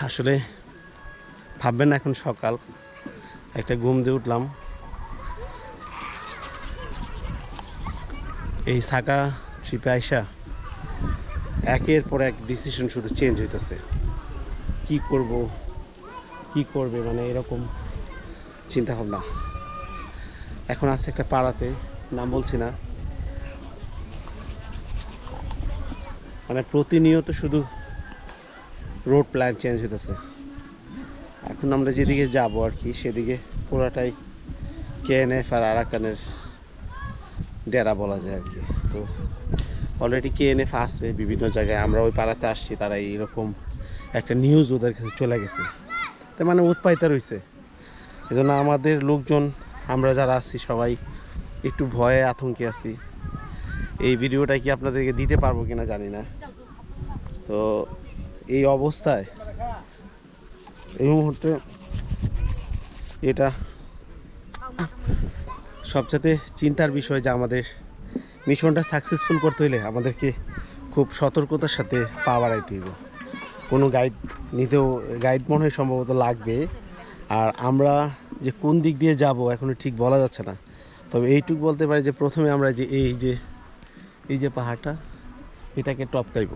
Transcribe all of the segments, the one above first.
আসলে ভাববেন না, এখন সকাল। একটা ঘুম দিয়ে উঠলাম। এই সাকা ট্রিপে আইসা একের পর এক ডিসিশন শুধু চেঞ্জ হইতেছে। কি করব, কি করবে মানে এরকম চিন্তা ভাবনা এখন আছে একটা পাড়াতে, নাম বলছি না। মানে প্রতিনিয়ত শুধু রোড প্ল্যান চেঞ্জ হইতেছে। এখন আমরা যেদিকে যাব আর কি, সেদিকে পুরাটাই কেএনএফ আর আরাকানের ডেরা বলা যায় আর কি। তো অলরেডি কেএনএফ আছে বিভিন্ন জায়গায়, আমরা ওই পাড়াতে আসছি, তারা এইরকম একটা নিউজ ওদের কাছে চলে গেছে। তার মানে উৎপাইতা রয়েছে এজন্য আমাদের লোকজন, আমরা যারা আছি, সবাই একটু ভয়ে আতঙ্কে আছি। এই ভিডিওটা কি আপনাদেরকে দিতে পারব কিনা জানি না। তো এই অবস্থায় এই মুহূর্তে এটা সবচেয়ে চিন্তার বিষয় যে আমাদের মিশনটা সাকসেসফুল করতে হইলে আমাদেরকে খুব সতর্কতার সাথে পা বাড়াইতে হইব। কোনো গাইড নিতেও গাইড মনে হয় সম্ভবত লাগবে। আর আমরা যে কোন দিক দিয়ে যাব এখনও ঠিক বলা যাচ্ছে না। তবে এইটুকু বলতে পারি যে প্রথমে আমরা যে এই যে এই যে পাহাড়টা, এটাকে টপকাইব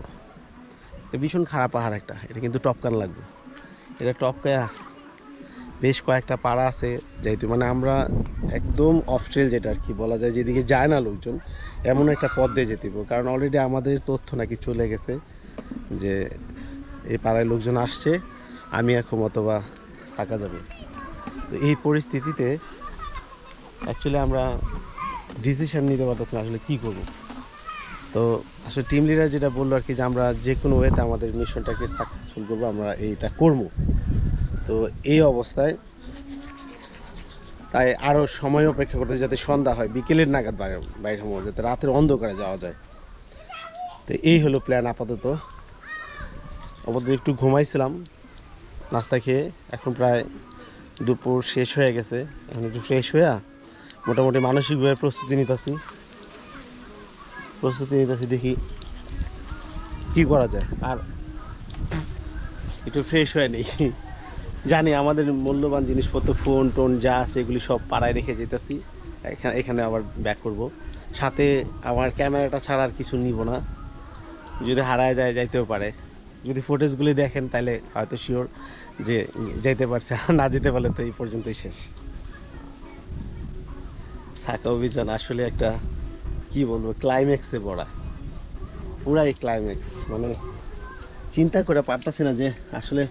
ভীষণ খারাপ পাহাড় একটা। এটা কিন্তু টপকান লাগবে। এটা টপকায়া বেশ কয়েকটা পাড়া আছে, যেহেতু মানে আমরা একদম অফ ট্রেল যেটা আর কি বলা যায়, যেদিকে যায় না লোকজন, এমন একটা পথ দিয়ে যেতে। কারণ অলরেডি আমাদের তথ্য নাকি চলে গেছে যে এই পাড়ায় লোকজন আসছে, আমি এখন অথবা থাকা যাবে। তো এই পরিস্থিতিতে অ্যাকচুয়ালি আমরা ডিসিশান নিতে পারতেছি আসলে কী করব। তো আসলে টিম লিডার যেটা বলল আর কি যে আমরা যে কোনো ওয়েতে আমাদের মিশনটাকে সাকসেসফুল করব, আমরা এইটা করব। তো এই অবস্থায় তাই আরও সময় অপেক্ষা করতে যাতে সন্ধ্যা হয়, বিকেলের নাগাদ বাইরে হব যাতে রাতের অন্ধকারে যাওয়া যায়। তো এই হলো প্ল্যান আপাতত। আপাতত একটু ঘুমাইছিলাম, নাস্তা খেয়ে এখন প্রায় দুপুর শেষ হয়ে গেছে। এখন একটু ফ্রেশ হয়ে মোটামুটি মানসিকভাবে প্রস্তুতি নিতেছি। প্রস্তুতি নিতেছি, দেখি কি করা যায়। আর একটু ফ্রেশ হয়ে নেই। জানি আমাদের মূল্যবান জিনিসপত্র, ফোন টোন যা আছে, এগুলি সব পাড়ায় রেখে যেতেছি। এখানে এখানে আবার ব্যাক করব। সাথে আমার ক্যামেরাটা ছাড়া আর কিছু নিব না। যদি হারায় যায়, যাইতেও পারে। যদি ফুটেজগুলি দেখেন, তাহলে হয়তো শিওর যে যাইতে পারছে, না যেতে পারলে তো এই পর্যন্তই শেষ। সাকা অভিযান আসলে একটা কি বলব ক্লাইম্যাক্সে পড়া। পুরাই ক্লাইম্যাক্স মানে চিন্তা করে পারতাছি না যে আসলে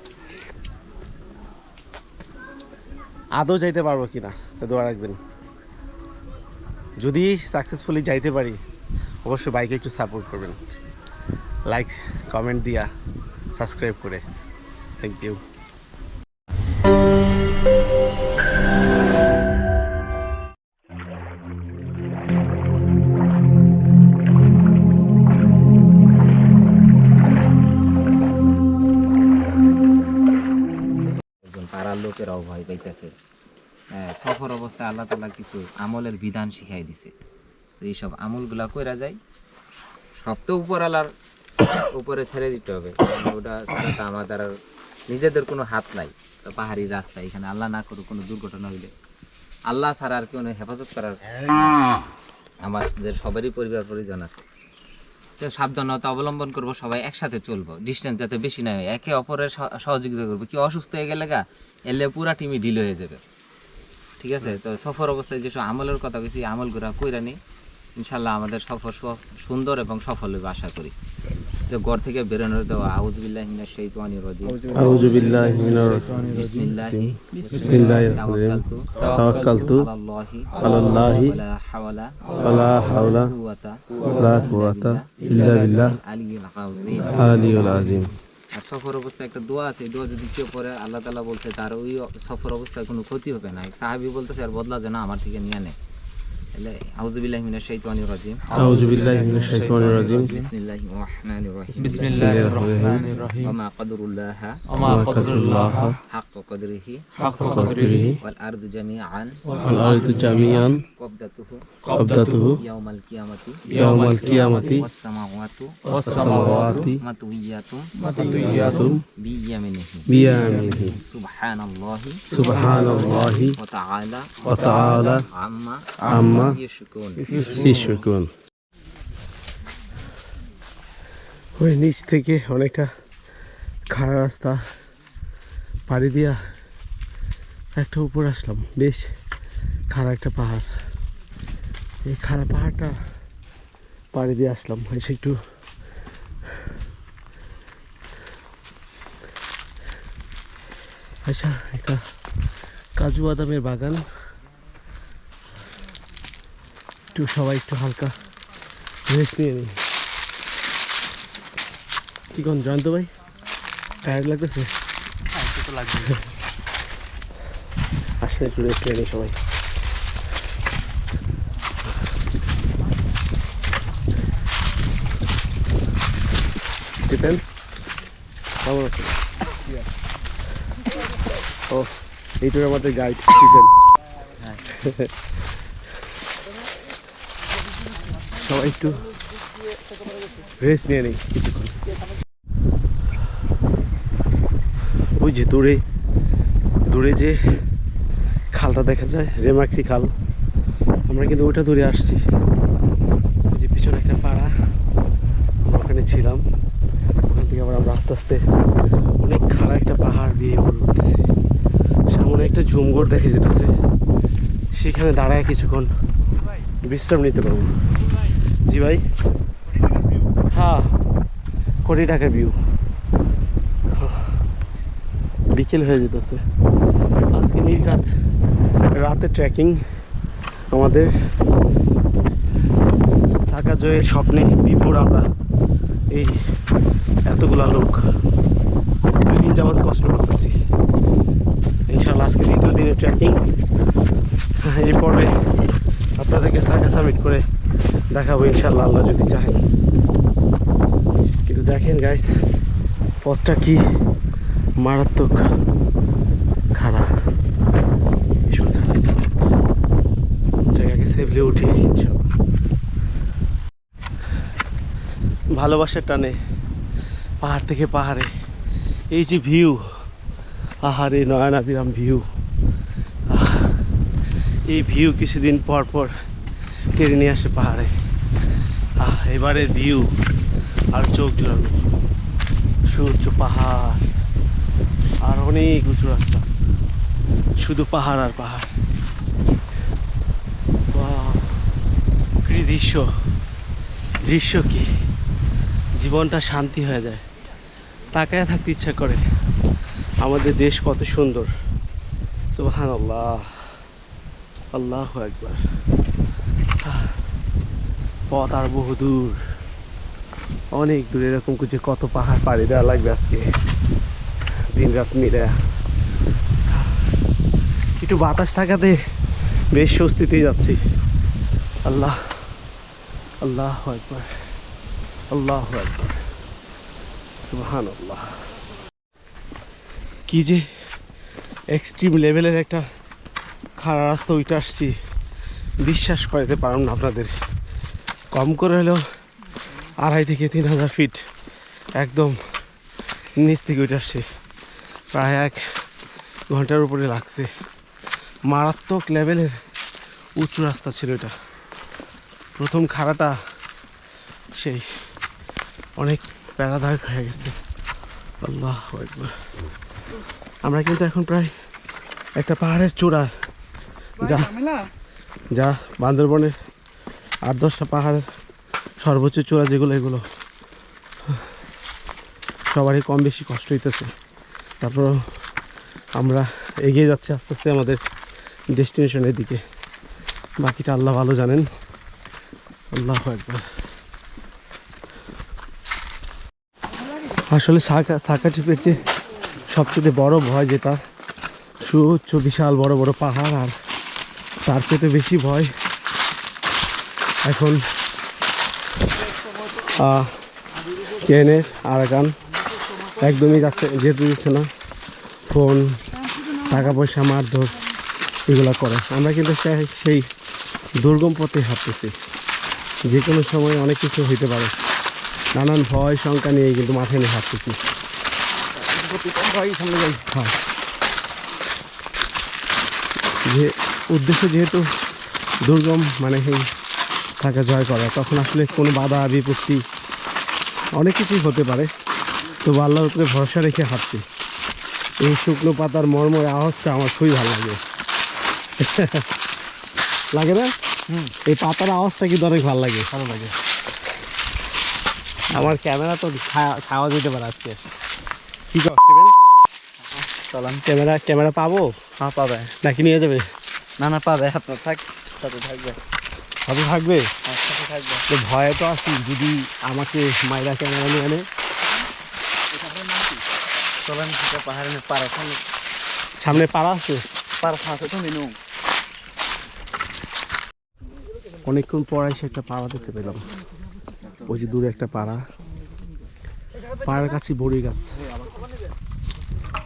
আদৌ যাইতে পারব কি না দোয়া রাখবেন। যদি সাকসেসফুলি যাইতে পারি, অবশ্যই বাইকে একটু সাপোর্ট করবেন। লাইক কমেন্ট দিয়া সাবস্ক্রাইব করে। থ্যাংক ইউ পাইতেছে হ্যাঁ, সফর অবস্থায় আল্লাহ তালা কিছু আমলের বিধান শিখাই দিছে। তো এইসব আমলগুলা কইরা যায় সব তো উপর আলার উপরে ছেড়ে দিতে হবে। ওটা ছাড়া তো আমাদের আর নিজেদের কোনো হাত নাই তো পাহাড়ি রাস্তা এখানে আল্লাহ না করুক কোনো দুর্ঘটনা হইলে। আল্লাহ ছাড়া আর কেউ হেফাজত করার। আমাদের সবারই পরিবার পরিজন আছে। তো সাবধানতা অবলম্বন করব সবাই একসাথে চলবো। ডিস্টেন্স যাতে বেশি না হয় একে অপরের সহ- সহযোগিতা করব। কি অসুস্থ হয়ে গেলে গা এলে পুরা টিমই ঢিল হয়ে যাবে। ঠিক আছে? তো সফর অবস্থায় যেসব আমলের কথা বেশি আমলগুলা কইরা নি ইনশাল্লাহ আমাদের সফর সুন্দর এবং সফল হবে আশা করি। তো ঘর থেকে বেরোনোর দেওয়া আউজবিল্লাহ মিনাশ শাইতানির রাজিম। আউযু বিল্লাহি মিনার বিসমিল্লাহি। বিসমিল্লাহির তাওয়াক্কালতু। তাওয়াক্কালতু। আলাল্লাহি। আলাল্লাহি। ওয়ালা হাওলা ওয়ালা হাওলা। কুওয়াতা। ওয়ালা কুওয়াতা ইল্লা বিল্লাহ। আযীম আলিয়ুল আযীম আর সফর অবস্থায় একটা দোয়া আছে এই দোয়া যদি কেউ পরে আল্লাহ তালা বলছে তার ওই সফর অবস্থায় কোনো ক্ষতি হবে না। সাহাবি বলতেছে আর বদলা যে না আমার থেকে নিয়ে নে أعوذ بالله من الشيطان الرجيم. أعوذ بالله من الشيطان الرجيم. بسم الله الرحمن الرحيم. بسم الله الرحمن الرحيم. وما قدر الله وما قدر الله حق قدره. حق قدره. والأرض جميعا. والأرض جميعا. قبضته. قبضته. يوم القيامة. يوم القيامة. والسماوات. والسماوات. مطويات. مطويات. بيمينه. بيمينه. سبحان الله. سبحان الله. وتعالى. وتعالى. عما. عما. শিশুকুন ওই নিচ থেকে অনেকটা খাড়া রাস্তা পাড়ি দিয়া একটা উপর আসলাম। বেশ খাড়া একটা পাহাড়। এই খাড়া পাহাড়টা পাড়ি দিয়ে আসলাম। এসে একটু আচ্ছা একটা কাজু বাদামের বাগান। একটু, সবাই একটু হালকা রেস্ট নিয়ে নিই। কি কোন, জয়ন্ত ভাই? টায়ার্ড লাগতেছে? আসলে একটু রেস্ট নিয়ে নিই সবাই। আছে? ও এইটার আমাদের গাইড স্টিফেন সবাই একটু রেস্ট নিয়ে নিই কিছুক্ষণ। ওই যে দূরে দূরে যে খালটা দেখা যায় রেমাক্রি খাল। আমরা কিন্তু ওইটা দূরে আসছি। ওই যে পিছনে একটা পাড়া, আমরা ওখানে ছিলাম। ওখান থেকে আবার আমরা আস্তে আস্তে অনেক খাড়া একটা পাহাড় দিয়ে উপরে উঠতেছি সামনে একটা ঝুমঘর দেখে যেতেছে। সেখানে দাঁড়ায় কিছুক্ষণ বিশ্রাম নিতে পারব জি ভাই। হ্যাঁ কোটি টাকার ভিউ বিকেল হয়ে যেতেছে। আজকে নীল রাত, রাতে ট্রেকিং আমাদের সাকা জয়ের স্বপ্নে বিপুর আমরা এই এতগুলা লোক। দুই দিন যাবৎ কষ্ট করতেছি। ইনশাল্লাহ আজকে দ্বিতীয় দিনে ট্রেকিং এই পর্বে আপনাদেরকে সাকা সাবমিট করে দেখাবো ইনশাল্লাহ আল্লাহ যদি চাহেন কিন্তু দেখেন গাইস পথটা কি মারাত্মক খারাপ ভীষণ খারাপ জায়গাকে সেফলি উঠি ভালোবাসার টানে, পাহাড় থেকে পাহাড়ে। এই যে ভিউ আহারে নয়নাবিরাম ভিউ এই ভিউ কিছুদিন পর পর টেনে নিয়ে আসে পাহাড়ে। আহ, এবারে ভিউ আর চোখ জোড়ানো। সূর্য, পাহাড়। আর অনেক উঁচু রাস্তা। শুধু পাহাড় আর পাহাড়। দৃশ্য। দৃশ্য কি? জীবনটা শান্তি হয়ে যায়। তাকায় থাকতে ইচ্ছা করে। আমাদের দেশ কত সুন্দর। সুবাহান আল্লাহ আল্লাহ একবার পথ আর বহু দূর। অনেক দূর, এরকম কিছু কত পাহাড় পাড়ি দেওয়া লাগবে আজকে? দিন রাত মিলে। একটু বাতাস থাকাতে বেশ স্বস্তিতেই যাচ্ছি। আল্লাহ আল্লাহ একবার আল্লাহ একবার। সুবহান আল্লাহ কি যে এক্সট্রিম লেভেলের একটা খারাপ রাস্তা ওইটা আসছি। বিশ্বাস করাতে পারলাম না আপনাদের। কম করে হলেও আড়াই থেকে তিন হাজার ফিট একদম নিচ থেকে উঠে আসছে। প্রায় এক ঘণ্টার উপরে লাগছে। মারাত্মক লেভেলের উঁচু রাস্তা ছিল এটা। প্রথম খাড়াটা সেই অনেক প্যারাদায়ক হয়ে গেছে। আল্লাহ একবার আমরা কিন্তু এখন প্রায় একটা পাহাড়ের চূড়া যা যা বান্দরবনের আট দশটা পাহাড়ের সর্বোচ্চ চূড়া যেগুলো, এগুলো। সবারই কম বেশি কষ্ট হইতেছে। তারপর আমরা এগিয়ে যাচ্ছি আস্তে আস্তে আমাদের ডেস্টিনেশনের দিকে। বাকিটা আল্লাহ ভালো জানেন। আল্লাহ একবার। আসলে সাকা সাকা ট্রিপের যে সবচেয়ে বড় ভয়, যেটা সুউচ্চ বিশাল বড় বড় পাহাড় আর তার চেয়ে বেশি ভয়। এখন কেনের আরাকান একদমই যাচ্ছে যেতে দিচ্ছে না। ফোন টাকা পয়সা মারধর এগুলো করে। আমরা কিন্তু সেই দুর্গম পথে হাঁটতেছি। যে কোনো সময় অনেক কিছু হইতে পারে। নানান ভয় শঙ্কা নিয়ে কিন্তু মাঠে নিয়ে হাঁটতেছি। হ্যাঁ। যে উদ্দেশ্য যেহেতু দুর্গম মানে সেই থাকা জয় করা তখন আসলে কোনো বাধা বিপত্তি অনেক কিছুই হতে পারে। তো আল্লাহর উপরে ভরসা রেখে হাঁটছি। এই শুকনো পাতার মর্মর আওয়াজটা আমার খুবই ভালো লাগে। লাগে না? এই পাতার আওয়াজটা কিন্তু অনেক ভালো লাগে। ভালো লাগে। আমার ক্যামেরা তো খাওয়া যেতে পারে আজকে। কি চলান ক্যামেরা ক্যামেরা পাবো? হ্যাঁ পাবে। নাকি নিয়ে যাবে? না না পাবে আপনার থাক সাথে থাকবে। সাথে থাকবে? আমার সাথে থাকবে। তো ভয়ে তো আছি যদি আমাকে মাইরা ক্যামেরা নিয়ে আনে। চলেন সেটা পাহাড়ে পাড়া সামনে। সামনে পাড়া আছে? পাড়া সাথে তো মিনু। অনেকক্ষণ পর এসে একটা পাড়া দেখতে পেলাম। ওই যে দূরে একটা পাড়া। পাড়ার কাছে বড়ি গাছ।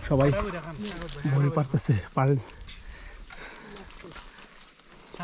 সবাই বড়ি পারতেছে পারেন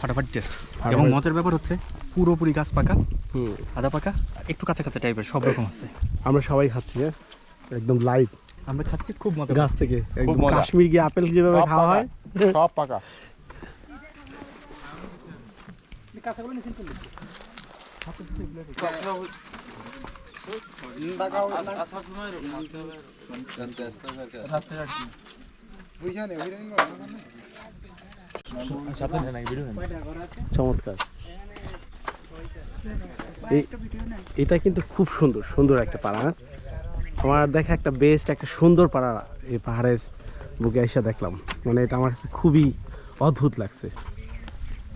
ফাটাফাটি টেস্ট এবং মজার ব্যাপার হচ্ছে পুরোপুরি গাছ পাকা হুম। আদা পাকা একটু কাঁচা কাঁচা টাইপের সব রকম আছে। আমরা সবাই খাচ্ছি হ্যাঁ? একদম লাইভ আমরা খাচ্ছি খুব মজা গাছ থেকে একদম। কাশ্মীর গিয়ে আপেল যেভাবে খাওয়া হয়। সব পাকা। চমৎকার। এটা কিন্তু খুব সুন্দর সুন্দর একটা পাড়া হ্যাঁ? আমার দেখা একটা বেস্ট একটা সুন্দর পাড়া এই পাহাড়ের বুকে এসে দেখলাম। মানে এটা আমার কাছে খুবই অদ্ভুত লাগছে।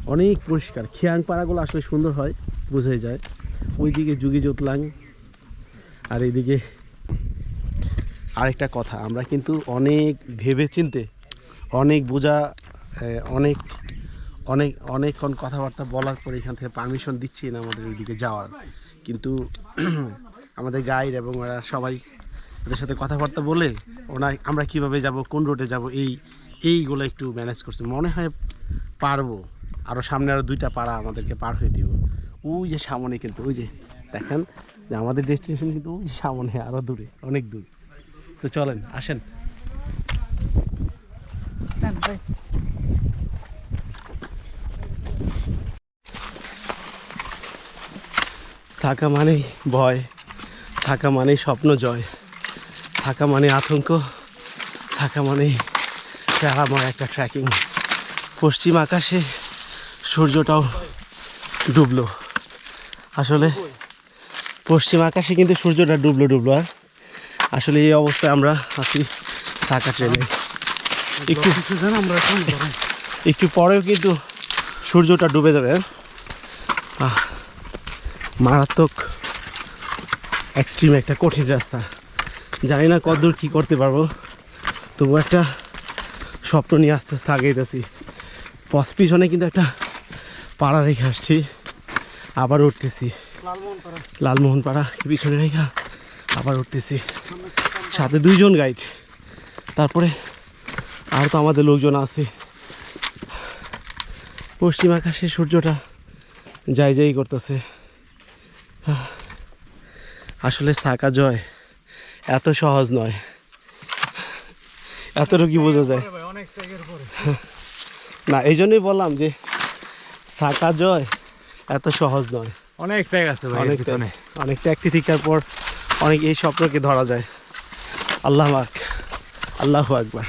অনেক পরিষ্কার। খিয়াং পাড়াগুলো আসলে সুন্দর হয়, বোঝাই যায়। ওইদিকে যুগি জোতলাং আর এইদিকে আরেকটা কথা। আমরা কিন্তু অনেক ভেবে চিনতে অনেক বোঝা অনেক অনেক, অনেকক্ষণ কথাবার্তা বলার পরে এখান থেকে পারমিশন দিচ্ছি না আমাদের ওইদিকে যাওয়ার। কিন্তু আমাদের গাইড এবং ওরা সবাই ওদের সাথে কথাবার্তা বলে ওনা আমরা কীভাবে যাব, কোন রোডে যাব, এই, এইগুলো একটু ম্যানেজ করছি। মনে হয় পারব। আরও সামনে আরও দুইটা পাড়া আমাদেরকে পার হয়ে দিব। ওই যে সামনে কিন্তু, ওই যে দেখেন, যে আমাদের ডেস্টিনেশন কিন্তু ওই যে সামনে আরও দূরে, অনেক দূর। তো চলেন, আসেন। থাকা মানেই ভয়, থাকা মানেই স্বপ্ন জয়, থাকা মানে আতঙ্ক, থাকা মানেই প্যারাময় একটা ট্রেকিং পশ্চিম আকাশে সূর্যটাও ডুবলো। আসলে পশ্চিম আকাশে কিন্তু সূর্যটা ডুবলো ডুবলো আর আসলে এই অবস্থায় আমরা আছি সাকা ট্রেনে একটু আমরা একটু পরেও কিন্তু সূর্যটা ডুবে যাবে হ্যাঁ? মারাত্মক এক্সট্রিম একটা কঠিন রাস্তা। জানি না কতদূর কী করতে পারব। তবু একটা স্বপ্ন নিয়ে আস্তে আস্তে আগেইতেছি। পথ পিছনে কিন্তু একটা পাড়া রেখে আসছি। আবার উঠতেছি। লালমোহন পাড়া পিছনে রেখা আবার উঠতেছি। সাথে দুইজন গাইড তারপরে আর তো আমাদের লোকজন আছে। পশ্চিম আকাশে সূর্যটা যাই যাই করতেছে। আসলে সাকা জয় এত সহজ নয়। এত কি বোঝা যায়। না এই জন্যই বললাম যে সাকা জয় এত সহজ নয়। অনেক ট্যাগ আছে অনেক অনেক ত্যাগ তিতিকার পর অনেক এই স্বপ্নকে ধরা যায়। আল্লাহ আক আল্লাহ আকবার।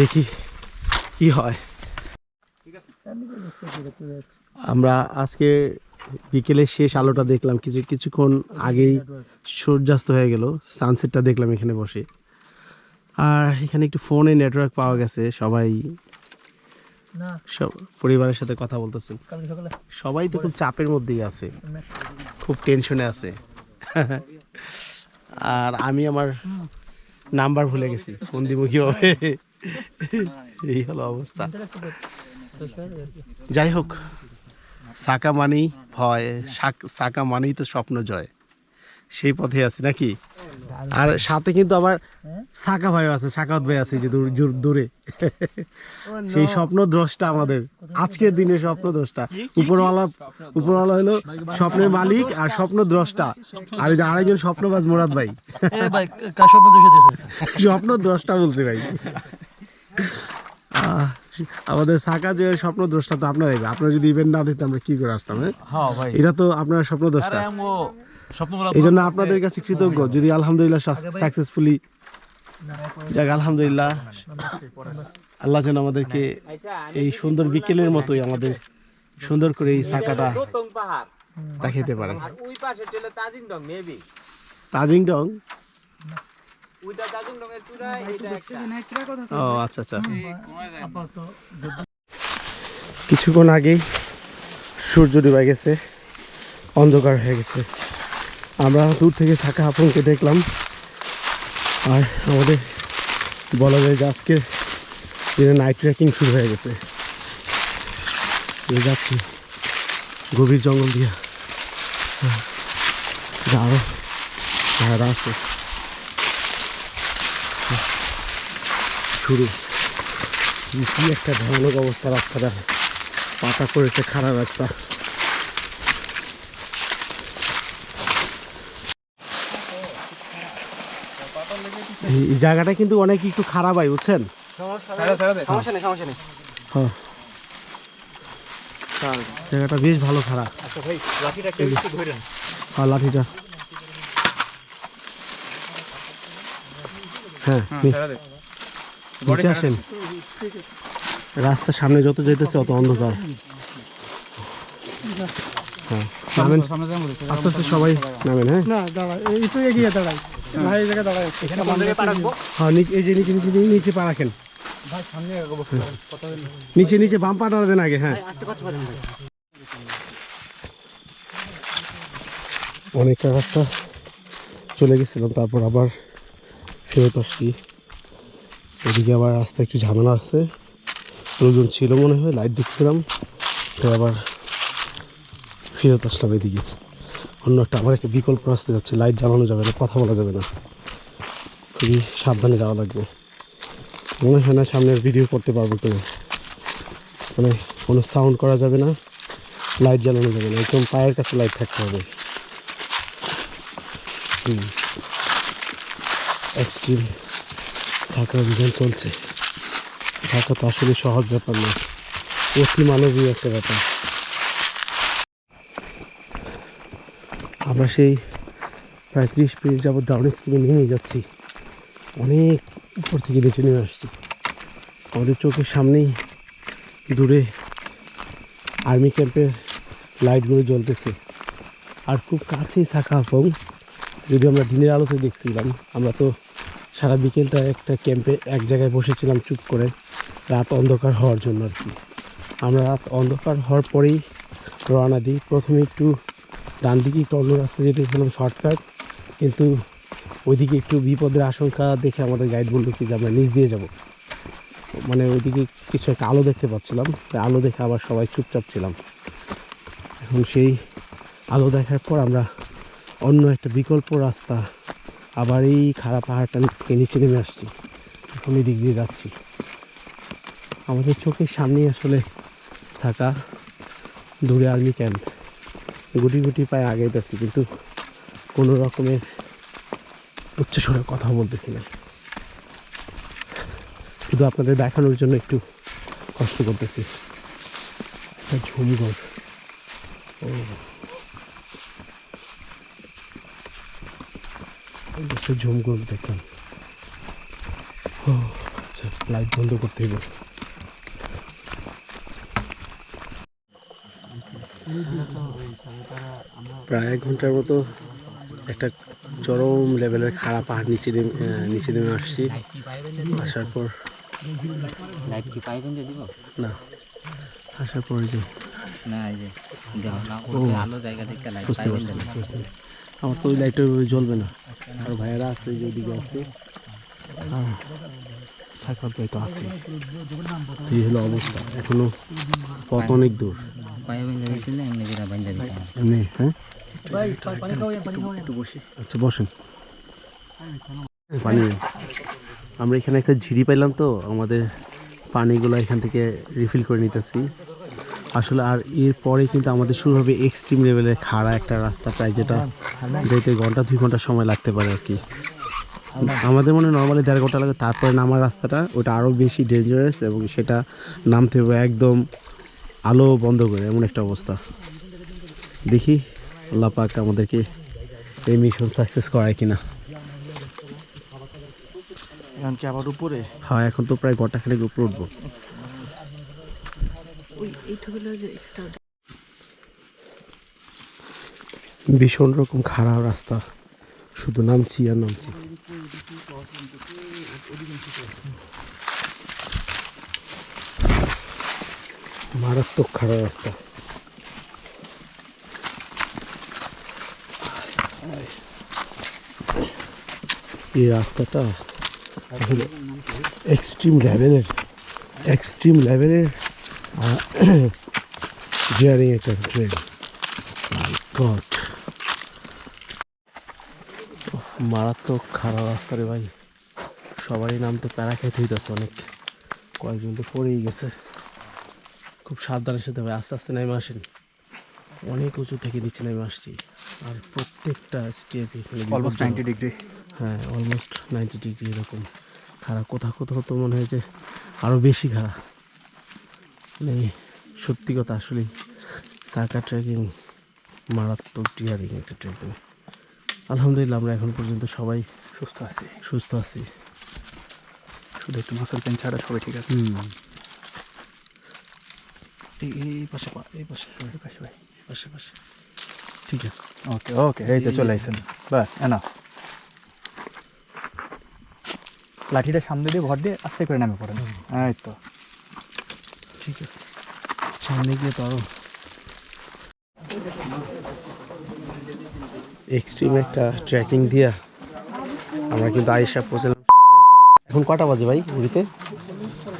দেখি কি হয়। আমরা আজকে বিকেলের শেষ আলোটা দেখলাম কিছু কিছুক্ষণ আগেই সূর্যাস্ত হয়ে গেল সানসেটটা দেখলাম এখানে বসে। আর এখানে একটু ফোনে নেটওয়ার্ক পাওয়া গেছে সবাই সব পরিবারের সাথে কথা বলতেছেন সবাই তো খুব চাপের মধ্যেই আছে খুব টেনশনে আছে। আর আমি আমার নাম্বার ভুলে গেছি ফোন দিব কীভাবে? এই হলো অবস্থা। যাই হোক সাকা মানেই ভয় সাকা মানেই তো স্বপ্ন জয়। সেই পথে আছে নাকি? আর সাথে কিন্তু আবার সাকা ভাই আছে সাকাত ভাই আছে যে দূর- সেই স্বপ্ন দ্রষ্টা আমাদের আজকের দিনে স্বপ্ন দ্রষ্টা উপরওয়ালা উপরওয়ালা হলো স্বপ্নের মালিক আর স্বপ্ন দ্রষ্টা আর এই যে আরেকজন স্বপ্নবাজ মুরাদ ভাই। স্বপ্ন দ্রষ্টা বলছি ভাই। আহ, আমাদের সাকা জয়ের স্বপ্ন দ্রষ্টা তো আপনারাই আপনারা যদি ইভেন্ট না দিতে আমরা কি করে আসতাম হ্যাঁ? হ্যাঁ এটা তো আপনার স্বপ্ন দ্রষ্টা। এই জন্য আপনাদের কাছে কৃতজ্ঞ। যদি আলহামদুলিল্লাহ সাকসেসফুলি যাক আলহামদুলিল্লাহ। আল্লাহ যেন আমাদেরকে এই সুন্দর বিকেলের মতোই আমাদের সুন্দর করে এই সাকাটা দোতং পাহাড় দেখাইতে পারেন আর ওই পাশে চলে তাজিং ডং? ও আচ্ছা আচ্ছা। কিছুক্ষণ আগেই সূর্য ডুবে গেছে অন্ধকার হয়ে গেছে। আমরা দূর থেকে থাকা আপনকে দেখলাম। আর আমাদের বলা যায় যে আজকে দিনে নাইট ট্রেকিং শুরু হয়ে গেছে। এই যাচ্ছি গভীর জঙ্গল দিয়া। হ্যাঁ, যা আরও ভাইরা আছে। শুরু। কি একটা ভয়ানক অবস্থা রাস্তাটা পাতা করেছে খারাপ রাস্তা। এই- জায়গাটা কিন্তু অনেক একটু খারাপ হয় বুঝছেন? সমস্যা নেই সমস্যা নেই। হ্যাঁ। জায়গাটা বেশ ভালো খারাপ। আচ্ছা ভাই লাঠিটা একটু একটু ধরেন। হ্যাঁ লাঠিটা। হ্যাঁ নিচে আসেন। রাস্তার সামনে যত যেতেছে অত অন্ধকার। হ্যাঁ নামেন। আস্তে আস্তে সবাই নামেন হ্যাঁ। না দাঁড়া একটু এগিয়ে দাঁড়াই ভাই এই জায়গায় দাঁড়াই এখানে হ্যাঁ নিচে এই যে নিচে নিচে নিচে- পা রাখেন। নিচে নিচে বাম পা দেন আগে হ্যাঁ। অনেকটা রাস্তা চলে গেছিলাম তারপর আবার ফেরত আসছি। এদিকে আবার রাস্তা একটু ঝামেলা আছে। লোকজন ছিল মনে হয় লাইট দেখছিলাম। তো আবার ফেরত আসলাম এদিকে। অন্য একটা, আবার একটা বিকল্প রাস্তা যাচ্ছে। লাইট জ্বালানো যাবে না, কথা বলা যাবে না। খুবই সাবধানে যাওয়া লাগবে। মনে হয় না সামনের ভিডিও করতে পারব তো। মানে কোনো সাউন্ড করা যাবে না লাইট জ্বালানো যাবে না। একদম পায়ের কাছে লাইট থাকতে হবে। হুম। এক্সট্রিম থাকা অভিযান চলছে। থাকা তো আসলে সহজ ব্যাপার না অতি মানবীয় একটা ব্যাপার। আমরা সেই প্রায় ত্রিশ মিনিট যাবত ডাউন স্কিমে নেমে যাচ্ছি। অনেক উপর থেকে নিচে নেমে আসছি। আমাদের চোখের সামনেই দূরে আর্মি ক্যাম্পের লাইটগুলো জ্বলতেছে। আর খুব কাছেই থাকা এবং যদি আমরা দিনের আলোতে দেখছিলাম, আমরা তো সারা বিকেলটা একটা ক্যাম্পে এক জায়গায় বসেছিলাম চুপ করে, রাত অন্ধকার হওয়ার জন্য আর কি। আমরা রাত অন্ধকার হওয়ার পরেই রওনা দিই। প্রথমে একটু ডান দিকে একটু অন্য রাস্তা যেতে গেছিলাম শর্টকাট, কিন্তু ওইদিকে একটু বিপদের আশঙ্কা দেখে আমাদের গাইড বলল কি যে আমরা নিচ দিয়ে যাব। মানে ওইদিকে কিছু একটা আলো দেখতে পাচ্ছিলাম আলো দেখে আবার সবাই চুপচাপ ছিলাম। এখন সেই আলো দেখার পর আমরা অন্য একটা বিকল্প রাস্তা। আবার এই খারাপ পাহাড়টা নিচে নেমে আসছি। এখন এই দিক দিয়ে যাচ্ছি। আমাদের চোখের সামনেই আসলে থাকা দূরে আর্মি ক্যাম্প। গুটি গুটি পায়ে আগে আগাইতেছি কিন্তু কোনো রকমের উচ্চস্বরে কথা বলতেছি না। শুধু আপনাদের দেখানোর জন্য একটু কষ্ট করতেছি। একটা ঝুমঘর ও একটা ঝুমঘর দেখলাম। ও আচ্ছা লাইট বন্ধ করতে হবে। প্রায় এক ঘণ্টার মতো একটা চরম লেভেলের খারাপ পাহাড় নিচে নেমে নিচে নেমে আসছি। আসার পর লাইট কি পাইবেন দিয়ে দিব? না আসার পর যে না এই যে আলো জায়গা থেকে লাইট পাইবেন। আমার তো ওই লাইটটা ওইভাবে জ্বলবে না। আর ভাইয়েরা আছে যে ওইদিকে আছে। সাকাত ভাই তো আছে। এই হলো অবস্থা। এখনও পথ অনেক দূর। এমনি হ্যাঁ? আচ্ছা বসেন। পানি। আমরা এখানে একটা ঝিরি পাইলাম তো আমাদের পানিগুলো এখান থেকে রিফিল করে নিতেছি। আসলে আর এরপরে কিন্তু আমাদের শুরু হবে এক্সট্রিম লেভেলের খাড়া একটা রাস্তা প্রায় যেটা যেতে ঘণ্টা দুই ঘণ্টা সময় লাগতে পারে আর কি। আমাদের মনে নর্মালি দেড় ঘণ্টা লাগে তারপরে নামার রাস্তাটা ওটা আরও বেশি ডেঞ্জারাস এবং সেটা নামতে হবে একদম আলো বন্ধ করে এমন একটা অবস্থা। দেখি আল্লাহ পাক আমাদেরকে এই মিশন সাকসেস করায় কিনা। এখন কি আবার উপরে? হ্যাঁ এখন তো প্রায় গোটা খানিক উপরে উঠবো। ভীষণ রকম খারাপ রাস্তা। শুধু নামছি আর নামছি। মারাত্মক খারাপ রাস্তা। এই রাস্তাটা এক্সট্রিম লেভেলের এক্সট্রিম লেভেলের জিয়ারিং একটা ট্রেন গড মারাত্মক খারাপ রাস্তা রে ভাই। সবারই নাম তো প্যারা খেতে হইতেছে অনেক। কয়েকজন তো পড়েই গেছে। খুব সাবধানের সাথে ভাই আস্তে আস্তে নেমে আসেন। অনেক উঁচু থেকে নিচে নেমে আসছি। আর প্রত্যেকটা স্টেপ অলমোস্ট। নাইনটি ডিগ্রি হ্যাঁ অলমোস্ট নাইনটি ডিগ্রি এরকম। খারাপ কোথাও কোথাও তো মনে হয় যে আরও বেশি খারাপ। মানে সত্যি কথা আসলে সাকা ট্রেকিং মারাত্মক টিয়ারিং একটা ট্রেকিং। আলহামদুলিল্লাহ আমরা এখন পর্যন্ত সবাই সুস্থ আছি। সুস্থ আছি। শুধু একটু মাসেল পেন ছাড়া সবাই ঠিক আছে? এই এই এই পাশে এই পাশে এই পাশে ভাই পাশে পাশে। ঠিক আছে। ওকে ওকে এই তো চলে আসছেন বাস এনা লাঠিটা সামনে দিয়ে ভর দিয়ে আস্তে করে নামে পড়েন। এই তো। ঠিক আছে। সামনে গিয়ে আরও এক্সট্রিম একটা ট্রেকিং দিয়া আমরা কিন্তু আয়েশা পৌঁছলাম। এখন কটা বাজে ভাই ঘুরিতে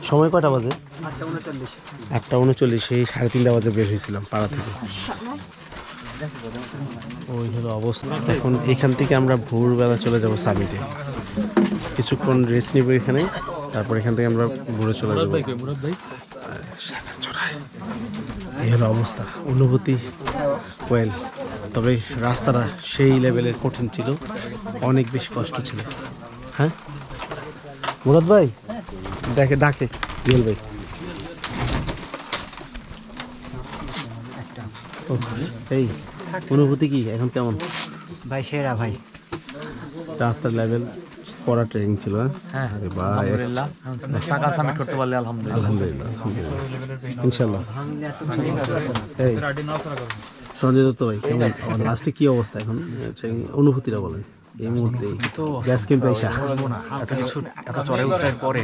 সময় কটা বাজে? আটটা উনচল্লিশ সেই সাড়ে তিনটা বাজে বের হয়েছিলাম পাড়া থেকে। ওই হলো অবস্থা। এখন এখান থেকে আমরা ভোরবেলা চলে যাব সামিটে। কিছুক্ষণ রেস্ট নিব এখানে, তারপর এখান থেকে আমরা ঘুরে চলে যাব। এই হলো অবস্থা অনুভূতি ওয়েল তবে রাস্তাটা সেই লেভেলের কঠিন ছিল অনেক বেশি কষ্ট ছিল। হ্যাঁ? মুরাদ ভাই দেখে ডাকে ইয়েল ভাই। এই অনুভূতি কি এখন কেমন? ভাই সেরা ভাই। রাস্তার লেভেল পড়া ট্রেনিং ছিল হ্যাঁ? আরে ভাই টাকা সাবমিট করতে পারলে আলহামদুলিল্লাহ। আলহামদুলিল্লাহ আলহামদুলিল্লাহ। এই সঞ্জয় দত্ত ভাই কেমন? লাস্টে কি অবস্থা এখন? অনুভূতিটা বলেন। এই মুহূর্তে গ্যাস ক্যাম্পে আইসা এত কিছু এত চড়াই উতরার পরে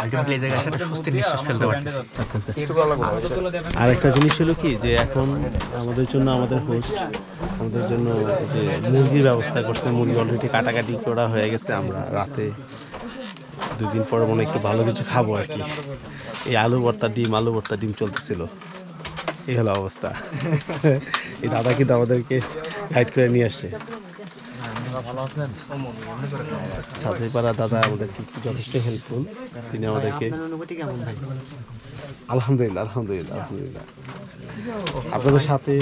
আলটিমেটলি এই জায়গায় একটা স্বস্তির নিঃশ্বাস ফেলতে পারতেছি। আচ্ছা আচ্ছা। আর একটা জিনিস হলো কি যে এখন আমাদের জন্য আমাদের হোস্ট আমাদের জন্য যে মুরগির ব্যবস্থা করছে, মুরগি অলরেডি কাটাকাটি করা হয়ে গেছে। আমরা রাতে দুদিন পর মনে একটু ভালো কিছু খাব আর কি। এই আলু ভর্তা, ডিম, আলু ভর্তা, ডিম চলতেছিল। এই হলো অবস্থা। এই দাদা কিন্তু আমাদেরকে গাইড করে নিয়ে আসছে। সাথেপাড়া দাদা আমাদেরকে যথেষ্ট হেল্পফুল তিনি আমাদেরকে আলহামদুলিল্লাহ আলহামদুলিল্লাহ আলহামদুলিল্লাহ। আপনাদের সাথে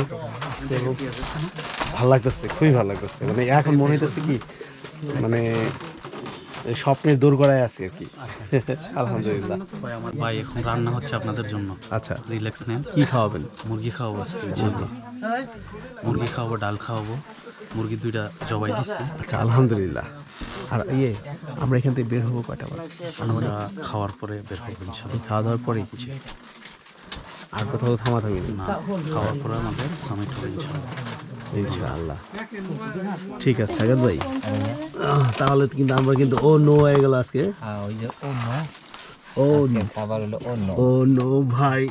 ভালো লাগতেছে খুবই ভালো লাগতেছে। মানে এখন মনে হইতেছে কি মানে স্বপ্নের দোরগড়ায় আছি আর কি। আলহামদুলিল্লাহ। ভাই এখন রান্না হচ্ছে আপনাদের জন্য। আচ্ছা। রিল্যাক্স নেন। কি খাওয়াবেন? মুরগি খাওয়াবো আজকে মুরগি। খাওয়াবো ডাল খাওয়াবো। মুরগি দুইটা জবাই দিচ্ছি। আচ্ছা আলহামদুলিল্লাহ। আর ইয়ে আমরা এখান থেকে বের হব কয়টা বাজে? আমরা খাওয়ার পরে বের হব ইনশাল্লাহ খাওয়া দাওয়ার পরেই? কিছু আর কোথাও থামাথামি না খাওয়ার পরে আমাদের সামিট হবে ইনশাল্লাহ ইনশাআল্লাহ। ঠিক আছে সাগর ভাই। তাহলে কিন্তু আমরা কিন্তু ও নো হয়ে গেল আজকে। ও অন্য। ও নো ভাই।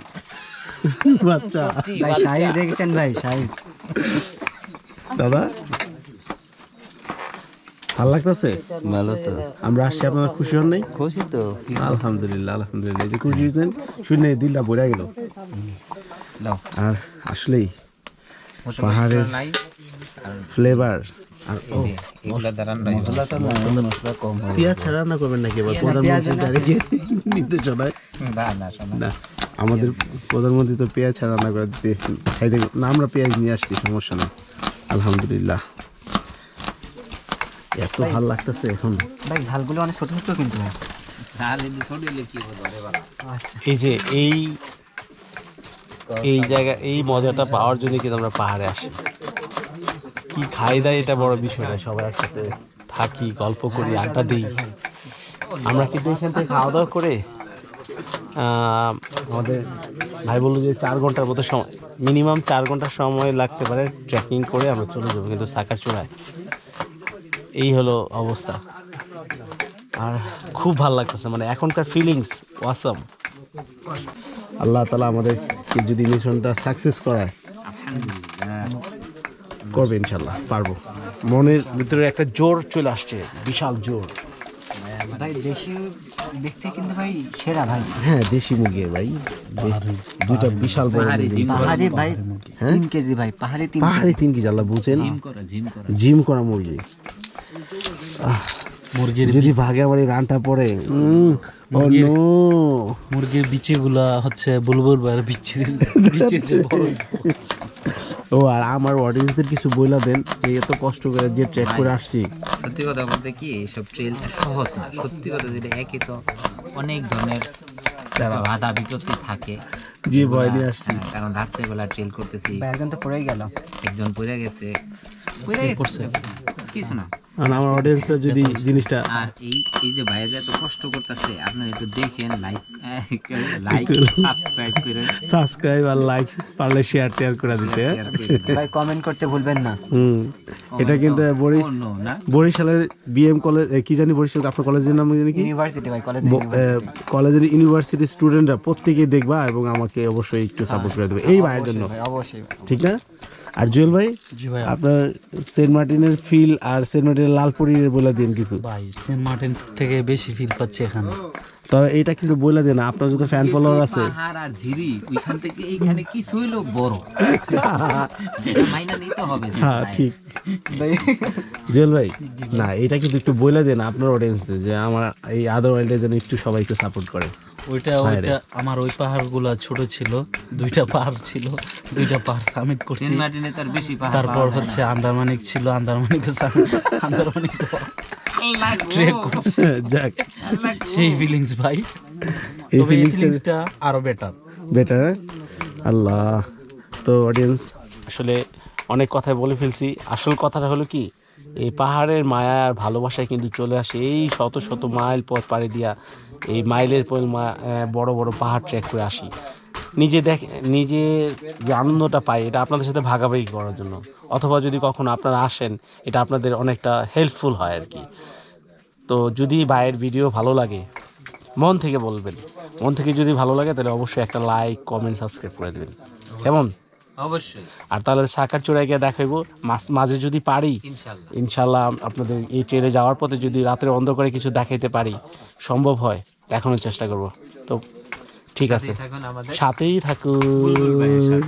বাচ্চা। ভাই সাইজ দেখেছেন ভাই সাইজ। দাদা ভালো লাগতেছে? ভালো তো। আমরা আসছি আপনারা খুশি হন নাই? খুশি তো। আলহামদুলিল্লাহ আলহামদুলিল্লাহ। যে খুশি হয়েছেন শুনে দিলটা ভরে গেল। আর আসলেই ফ্লেভার আর দ্বারা। কম পেঁয়াজ ছাড়া রান্না করবেন নাকি এবার প্রধানমন্ত্রী নির্দেশনায় না না না আমাদের প্রধানমন্ত্রী তো পেঁয়াজ ছাড়া রান্না করে দিতে খাইতে না আমরা পেঁয়াজ নিয়ে আসছি সমস্যা নেই। আলহামদুলিল্লাহ। এত ভালো লাগতেছে এখন। ভাই ঝালগুলো অনেক ছোট ছোট কিন্তু। ঝাল ছোট কি হবে? ধরে বাবা এই যে এই এই জায়গা এই মজাটা পাওয়ার জন্য কিন্তু আমরা পাহাড়ে আসি। কি খাই দাই এটা বড় বিষয় না, সবাই একসাথে থাকি, গল্প করি, আড্ডা দিই। আমরা কিন্তু এখান থেকে খাওয়া দাওয়া করে আমাদের ভাই বলল যে চার ঘণ্টার মতো সময়, মিনিমাম চার ঘণ্টার সময় লাগতে পারে ট্রেকিং করে আমরা চলে যাব কিন্তু সাকার চূড়ায় এই হলো অবস্থা। আর খুব ভালো লাগতেছে মানে এখনকার ফিলিংস ওয়াসাম আল্লাহ তালা আমাদের যদি মিশনটা সাকসেস করায় করবে ইনশাল্লাহ পারব। মনের ভিতরে একটা জোর চলে আসছে বিশাল জোর। ভাই দেশি দেখতে কিন্তু ভাই সেরা ভাই। হ্যাঁ দেশি মুরগি ভাই। দুইটা বিশাল বড় পাহাড়ি ভাই তিন কেজি ভাই পাহাড়ি তিন পাহাড়ি তিন কেজি আল্লাহ বুঝেন। জিম করা জিম করা। জিম করা মুরগি। মুরগির যদি ভাগে আবার এই রানটা পড়ে মুরগির- মুরগির বিচিগুলা হচ্ছে বুলবুল বার বিচি বিচি যে ও আর আমার অডিয়েন্সদের কিছু বইলা দেন এই এত কষ্ট করে যে ট্রেক করে আসছি। সত্যি কথা বলতে কি এইসব ট্রেল সহজ না। সত্যি কথা যেটা একই তো অনেক ধরনের বাধা বিপত্তি থাকে। যে ভয় নিয়ে আসছি। হ্যাঁ, কারণ রাত্রেবেলা ট্রেল করতেছি। একজন তো পড়েই গেল। একজন পড়ে গেছে। পড়ে গেছে। কিছু না। আর আমার অডিয়েন্সরা যদি জিনিসটা আর এই এই যে ভাইয়া যে এত কষ্ট করতেছে আপনারা একটু দেখেন লাইক লাইক সাবস্ক্রাইব করে সাবস্ক্রাইব আর লাইক পারলে শেয়ার টেয়ার করে দিতে। ভাই কমেন্ট করতে ভুলবেন না। হুম। এটা কিন্তু বরি Oh, no, বরিশালের বিএম কলেজ কি জানি বরিশাল আপনার কলেজের নাম জানি কি? ইউনিভার্সিটি ভাই কলেজ কলেজের ইউনিভার্সিটির স্টুডেন্টরা প্রত্যেকেই দেখবা এবং আমাকে অবশ্যই একটু সাপোর্ট করে দেবে। এই ভাইয়ের জন্য। অবশ্যই। ঠিক না? আর জুয়েল ভাই জি ভাই আপনার সেন্ট মার্টিনের ফিল আর সেন্ট মার্টিনের লালপুরির বলে দিন কিছু। ভাই সেন্ট মার্টিন থেকে বেশি ফিল পাচ্ছি এখানে। তবে এটা কিন্তু বলে দেন আপনার যত ফ্যান ফলোয়ার আছে। পাহাড় আর ঝিরি ওইখান থেকে এইখানে কিছু হইল বড়। এটা মাইনা নিতে হবে হ্যাঁ ঠিক। ভাই জুয়েল ভাই না এটা কিন্তু একটু বলে দেন আপনার অডিয়েন্সদের যে আমার এই আদার ওয়ার্ল্ডে যেন একটু সবাইকে সাপোর্ট করে। ওইটা ওইটা আমার ওই পাহাড়গুলা ছোট ছিল দুইটা পাহাড় ছিল দুইটা পাহাড় সামিট করছি। তার বেশি তারপর হচ্ছে আন্দারমানিক ছিল আন্দারমানিক আন্দারমানিক ট্রেক করছি। যাক। সেই ফিলিংস ভাই। এই ফিলিংসটা আরও বেটার বেটার আল্লাহ। তো অডিয়েন্স আসলে অনেক কথাই বলে ফেলছি। আসল কথাটা হলো কি? এই পাহাড়ের মায়া আর ভালোবাসায় কিন্তু চলে আসে। এই শত শত মাইল পথ পাড়ি দিয়া এই মাইলের পর বড় বড় পাহাড় ট্রেক করে আসি। নিজে দেখ, নিজে যে আনন্দটা পাই, এটা আপনাদের সাথে ভাগাভাগি করার জন্য। অথবা যদি কখনো আপনারা আসেন, এটা আপনাদের অনেকটা হেল্পফুল হয় আর কি। তো যদি ভাইয়ের ভিডিও ভালো লাগে, মন থেকে বলবেন। মন থেকে যদি ভালো লাগে, তাহলে অবশ্যই একটা লাইক কমেন্ট সাবস্ক্রাইব করে দেবেন। কেমন? অবশ্যই। আর তাহলে সাকার চূড়ায় গিয়ে দেখাইবো মাঝে যদি পারি ইনশাল্লাহ। আপনাদের এই ট্রেনে যাওয়ার পথে যদি রাতের অন্ধকারে কিছু দেখাইতে পারি সম্ভব হয় দেখানোর চেষ্টা করব। তো ঠিক আছে। সাথেই থাকুন।